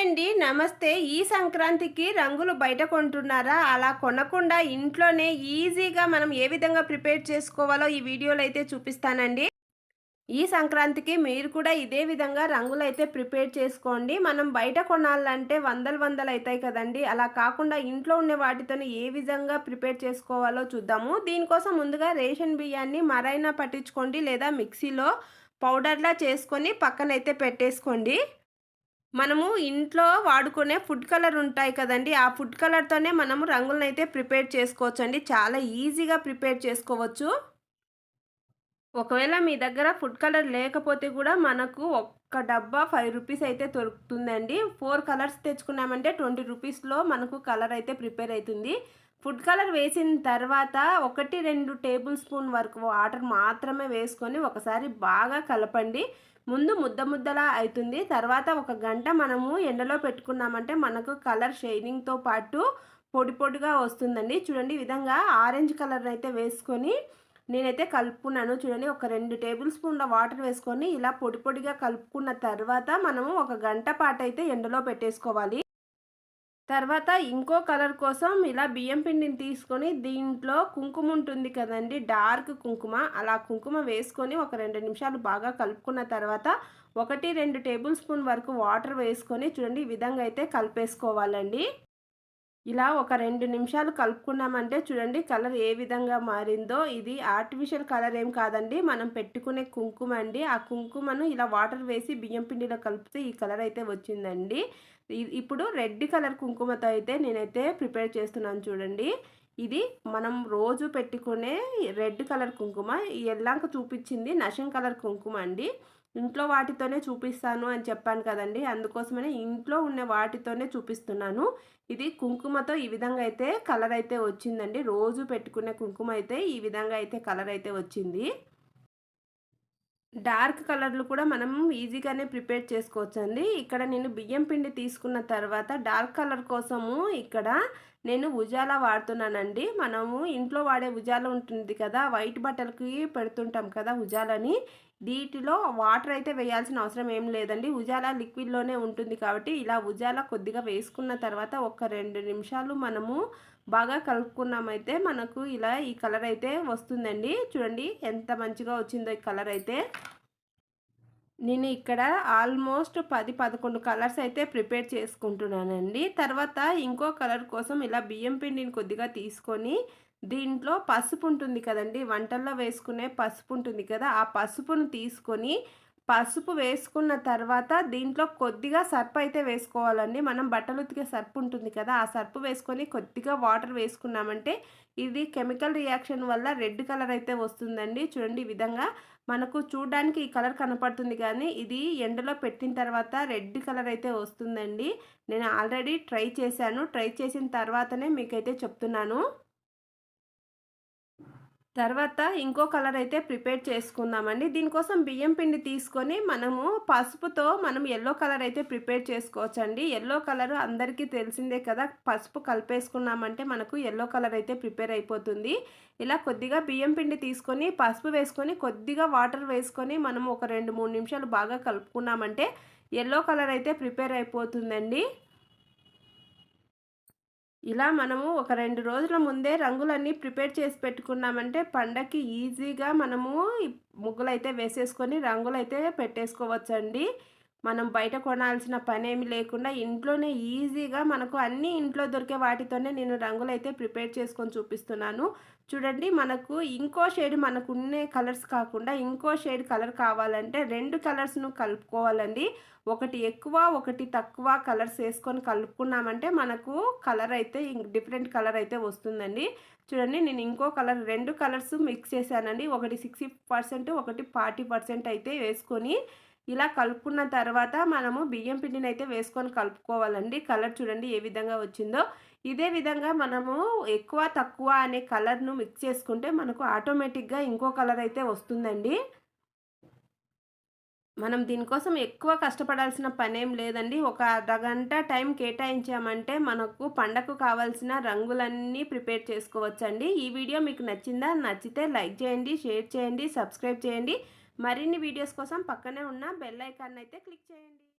అండి నమస్తే. ఈ సంక్రాంతికి రంగులు బయట కొంటున్నారా? అలా కొనకుండా ఇంట్లోనే ఈజీగా మనం ఏ విధంగా ప్రిపేర్ చేసుకోవాలో ఈ వీడియోలో అయితే చూపిస్తానండి. ఈ సంక్రాంతికి మీరు కూడా ఇదే విధంగా రంగులు అయితే ప్రిపేర్ చేసుకోండి. మనం బయట కొనాలంటే వందలు వందలు అవుతాయి కదండి. అలా కాకుండా ఇంట్లో ఉండే వాటితో ఏ విధంగా ప్రిపేర్ చేసుకోవాలో చూద్దాము. దీనికోసం ముందుగా రేషన్ బియ్యాన్ని మరైనా పట్టించుకోండి లేదా మిక్సీలో పౌడర్లా చేసుకొని పక్కనైతే పెట్టేసుకోండి. మనము ఇంట్లో వాడుకునే ఫుడ్ కలర్ ఉంటాయి కదండి. ఆ ఫుడ్ కలర్తోనే మనము రంగులను అయితే ప్రిపేర్ చేసుకోవచ్చు అండి చాలా ఈజీగా ప్రిపేర్ చేసుకోవచ్చు. ఒకవేళ మీ దగ్గర ఫుడ్ కలర్ లేకపోతే కూడా మనకు ఒక్క డబ్బా ఫైవ్ రూపీస్ అయితే దొరుకుతుందండి. ఫోర్ కలర్స్ తెచ్చుకున్నామంటే ట్వంటీ రూపీస్లో మనకు కలర్ అయితే ప్రిపేర్ అవుతుంది. ఫుడ్ కలర్ వేసిన తర్వాత ఒకటి రెండు టేబుల్ స్పూన్ వరకు వాటర్ మాత్రమే వేసుకొని ఒకసారి బాగా కలపండి. ముందు ముద్ద ముద్దలా అవుతుంది తర్వాత ఒక గంట మనము ఎండలో పెట్టుకున్నామంటే మనకు కలర్ షైనింగ్తో పాటు పొడి పొడిగా వస్తుందండి. చూడండి ఈ విధంగా ఆరెంజ్ కలర్ అయితే వేసుకొని నేనైతే కలుపుకున్నాను. చూడండి ఒక రెండు టేబుల్ స్పూన్ల వాటర్ వేసుకొని ఇలా పొడి పొడిగా కలుపుకున్న తర్వాత మనము ఒక గంట పాటు అయితే ఎండలో పెట్టేసుకోవాలి. తర్వాత ఇంకో కలర్ కోసం ఇలా బియ్యం పిండిని తీసుకొని దీంట్లో కుంకుమ ఉంటుంది కదండి డార్క్ కుంకుమ. అలా కుంకుమ వేసుకొని ఒక రెండు నిమిషాలు బాగా కలుపుకున్న తర్వాత ఒకటి రెండు టేబుల్ స్పూన్ వరకు వాటర్ వేసుకొని చూడండి ఈ విధంగా అయితే కలిపేసుకోవాలండి. ఇలా ఒక రెండు నిమిషాలు కలుపుకున్నామంటే చూడండి కలర్ ఏ విధంగా మారిందో. ఇది ఆర్టిఫిషియల్ కలర్ ఏం కాదండి మనం పెట్టుకునే కుంకుమ అండి. ఆ కుంకుమను ఇలా వాటర్ వేసి బియ్యం పిండిలో కలిపితే ఈ కలర్ అయితే వచ్చిందండి. ఇప్పుడు రెడ్ కలర్ కుంకుమతో అయితే నేనైతే ప్రిపేర్ చేస్తున్నాను చూడండి. ఇది మనం రోజు పెట్టుకునే రెడ్ కలర్ కుంకుమ ఎల్లాక చూపించింది నషం కలర్ కుంకుమ అండి. ఇంట్లో వాటితోనే చూపిస్తాను అని చెప్పాను కదండి. అందుకోసమనే ఇంట్లో ఉన్న వాటితోనే చూపిస్తున్నాను. ఇది కుంకుమతో ఈ విధంగా అయితే కలర్ అయితే వచ్చిందండి. రోజు పెట్టుకునే కుంకుమ అయితే ఈ విధంగా అయితే కలర్ అయితే వచ్చింది. డార్క్ కలర్లు కూడా మనం ఈజీగానే ప్రిపేర్ చేసుకోవచ్చండి. ఇక్కడ నేను బియ్యం పిండి తీసుకున్న తర్వాత డార్క్ కలర్ కోసము ఇక్కడ నేను ఉజాలా వాడుతున్నానండి. మనము ఇంట్లో వాడే ఉజాల ఉంటుంది కదా వైట్ బట్టలకి పెడుతుంటాం కదా ఉజాలని వీటిలో వాటర్ అయితే వేయాల్సిన అవసరం ఏం లేదండి. ఉజాల లిక్విడ్లోనే ఉంటుంది కాబట్టి ఇలా ఉజాల కొద్దిగా వేసుకున్న తర్వాత ఒక రెండు నిమిషాలు మనము బాగా కలుపుకున్నామైతే మనకు ఇలా ఈ కలర్ అయితే వస్తుందండి. చూడండి ఎంత మంచిగా వచ్చిందో ఈ కలర్ అయితే. నేను ఇక్కడ ఆల్మోస్ట్ పది పదకొండు కలర్స్ అయితే ప్రిపేర్ చేసుకుంటున్నానండి. తర్వాత ఇంకో కలర్ కోసం ఇలా బియ్యం పిండిని కొద్దిగా తీసుకొని దీంట్లో పసుపు ఉంటుంది కదండి వంటల్లో వేసుకునే పసుపు ఉంటుంది కదా ఆ పసుపును తీసుకొని పసుపు వేసుకున్న తర్వాత దీంట్లో కొద్దిగా సర్పు అయితే వేసుకోవాలండి. మనం బట్టలు ఉతికే సర్పు ఉంటుంది కదా ఆ సర్పు వేసుకొని కొద్దిగా వాటర్ వేసుకున్నామంటే ఇది కెమికల్ రియాక్షన్ వల్ల రెడ్ కలర్ అయితే వస్తుందండి. చూడండి ఈ విధంగా మనకు చూడడానికి ఈ కలర్ కనపడుతుంది కానీ ఇది ఎండలో పెట్టిన తర్వాత రెడ్ కలర్ అయితే వస్తుందండి. నేను ఆల్రెడీ ట్రై చేశాను. ట్రై చేసిన తర్వాతనే మీకైతే చెప్తున్నాను. తర్వాత ఇంకో కలర్ అయితే ప్రిపేర్ చేసుకుందామండి. దీనికోసం బియ్యం పిండి తీసుకొని మనము పసుపుతో మనం ఎల్లో కలర్ అయితే ప్రిపేర్ చేసుకోవచ్చండి. ఎల్లో కలర్ అందరికీ తెలిసిందే కదా పసుపు కలిపేసుకున్నామంటే మనకు ఎల్లో కలర్ అయితే ప్రిపేర్ అయిపోతుంది. ఇలా కొద్దిగా బియ్యం పిండి తీసుకొని పసుపు వేసుకొని కొద్దిగా వాటర్ వేసుకొని మనం ఒక రెండు మూడు నిమిషాలు బాగా కలుపుకున్నామంటే ఎల్లో కలర్ అయితే ప్రిపేర్ అయిపోతుందండి. ఇలా మనము ఒక రెండు రోజుల ముందే రంగులన్నీ ప్రిపేర్ చేసి పెట్టుకున్నామంటే పండగకి ఈజీగా మనము ముగ్గులైతే వేసేసుకొని రంగులైతే పెట్టేసుకోవచ్చండి. మనం బయట కొనాల్సిన పనేమి లేకుండా ఇంట్లోనే ఈజీగా మనకు అన్ని ఇంట్లో దొరికే వాటితోనే నేను రంగులు అయితే ప్రిపేర్ చేసుకొని చూపిస్తున్నాను. చూడండి మనకు ఇంకో షేడ్ మనకు ఉండే కలర్స్ కాకుండా ఇంకో షేడ్ కలర్ కావాలంటే రెండు కలర్స్ను కలుపుకోవాలండి. ఒకటి ఎక్కువ ఒకటి తక్కువ కలర్స్ వేసుకొని కలుపుకున్నామంటే మనకు కలర్ అయితే డిఫరెంట్ కలర్ అయితే వస్తుందండి. చూడండి నేను ఇంకో కలర్ రెండు కలర్స్ మిక్స్ చేశానండి. ఒకటి సిక్స్టీ పర్సెంట్ ఒకటి ఫార్టీ పర్సెంట్ అయితే వేసుకొని ఇలా కలుపుకున్న తర్వాత మనము బియ్యం పిండిని అయితే వేసుకొని కలుపుకోవాలండి. కలర్ చూడండి ఏ విధంగా వచ్చిందో. ఇదే విధంగా మనము ఎక్కువ తక్కువ అనే కలర్ను మిక్స్ చేసుకుంటే మనకు ఆటోమేటిక్గా ఇంకో కలర్ అయితే వస్తుందండి. మనం దీనికోసం ఎక్కువ కష్టపడాల్సిన పనేం లేదండి. ఒక అర్ధగంట టైం కేటాయించామంటే మనకు పండగకు కావాల్సిన రంగులన్నీ ప్రిపేర్ చేసుకోవచ్చండి. ఈ వీడియో మీకు నచ్చిందా? నచ్చితే లైక్ చేయండి షేర్ చేయండి సబ్స్క్రైబ్ చేయండి. మరిన్ని వీడియోస్ కోసం పక్కనే ఉన్న బెల్ ఐకాన్ అయితే క్లిక్ చేయండి.